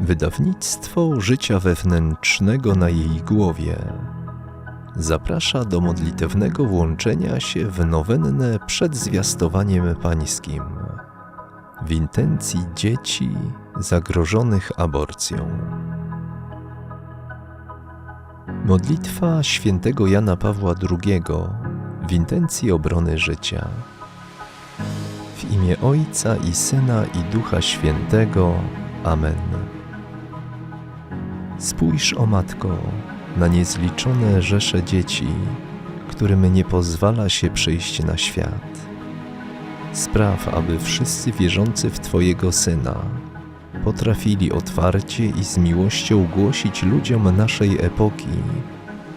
Wydawnictwo życia wewnętrznego na jej głowie zaprasza do modlitewnego włączenia się w nowennę przed zwiastowaniem pańskim w intencji dzieci zagrożonych aborcją. Modlitwa świętego Jana Pawła II w intencji obrony życia. W imię Ojca i Syna i Ducha Świętego. Amen. Spójrz, o Matko, na niezliczone rzesze dzieci, którym nie pozwala się przyjść na świat. Spraw, aby wszyscy wierzący w Twojego Syna potrafili otwarcie i z miłością głosić ludziom naszej epoki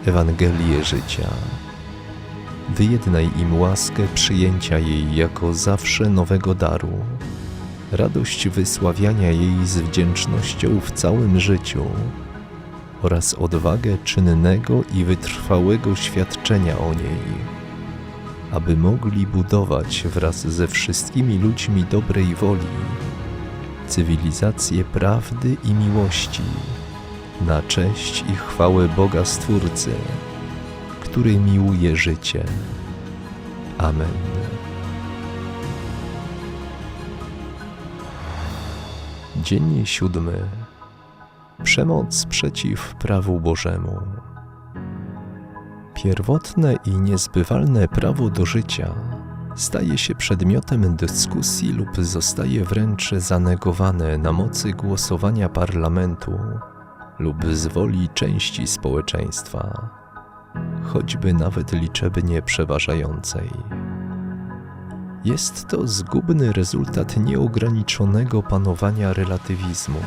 Ewangelię życia. Wyjednaj im łaskę przyjęcia jej jako zawsze nowego daru, radość wysławiania jej z wdzięcznością w całym życiu oraz odwagę czynnego i wytrwałego świadczenia o niej, aby mogli budować wraz ze wszystkimi ludźmi dobrej woli cywilizację prawdy i miłości na cześć i chwałę Boga Stwórcy, który miłuje życie. Amen. Dzień siódmy. Przemoc przeciw prawu Bożemu. Pierwotne i niezbywalne prawo do życia staje się przedmiotem dyskusji lub zostaje wręcz zanegowane na mocy głosowania parlamentu lub z woli części społeczeństwa, choćby nawet liczebnie przeważającej. Jest to zgubny rezultat nieograniczonego panowania relatywizmu.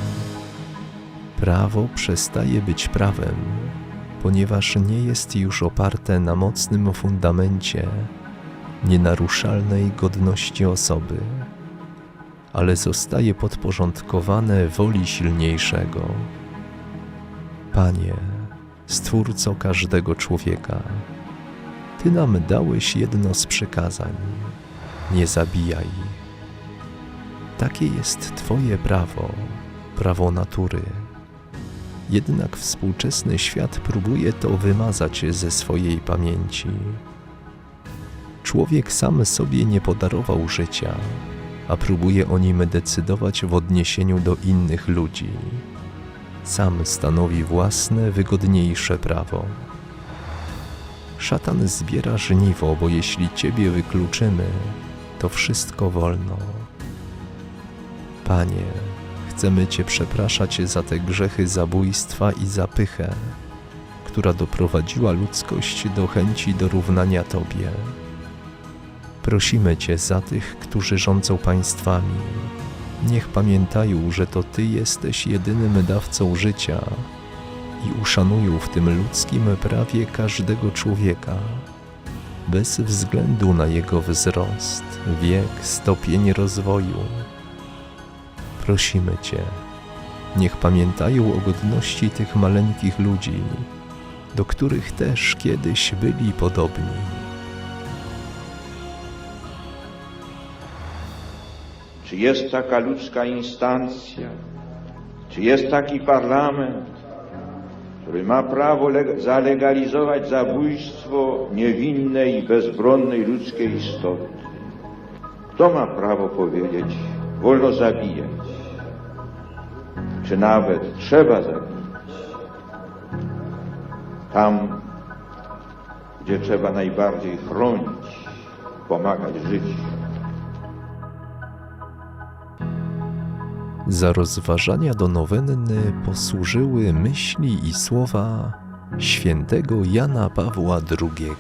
Prawo przestaje być prawem, ponieważ nie jest już oparte na mocnym fundamencie nienaruszalnej godności osoby, ale zostaje podporządkowane woli silniejszego. Panie, Stwórco każdego człowieka, Ty nam dałeś jedno z przykazań: nie zabijaj. Takie jest Twoje prawo, prawo natury. Jednak współczesny świat próbuje to wymazać ze swojej pamięci. Człowiek sam sobie nie podarował życia, a próbuje o nim decydować w odniesieniu do innych ludzi. Sam stanowi własne, wygodniejsze prawo. Szatan zbiera żniwo, bo jeśli ciebie wykluczymy, to wszystko wolno. Panie, chcemy Cię przepraszać za te grzechy zabójstwa i zapychę, która doprowadziła ludzkość do chęci dorównania Tobie. Prosimy Cię za tych, którzy rządzą państwami. Niech pamiętają, że to Ty jesteś jedynym dawcą życia i uszanują w tym ludzkim prawie każdego człowieka, bez względu na jego wzrost, wiek, stopień rozwoju. Prosimy Cię, niech pamiętają o godności tych maleńkich ludzi, do których też kiedyś byli podobni. Czy jest taka ludzka instancja? Czy jest taki parlament, który ma prawo leg- zalegalizować zabójstwo niewinnej i bezbronnej ludzkiej istoty? Kto ma prawo powiedzieć, wolno zabijać? Czy nawet trzeba zabijać? Tam, gdzie trzeba najbardziej chronić, pomagać życiu. Za rozważania do nowenny posłużyły myśli i słowa świętego Jana Pawła II.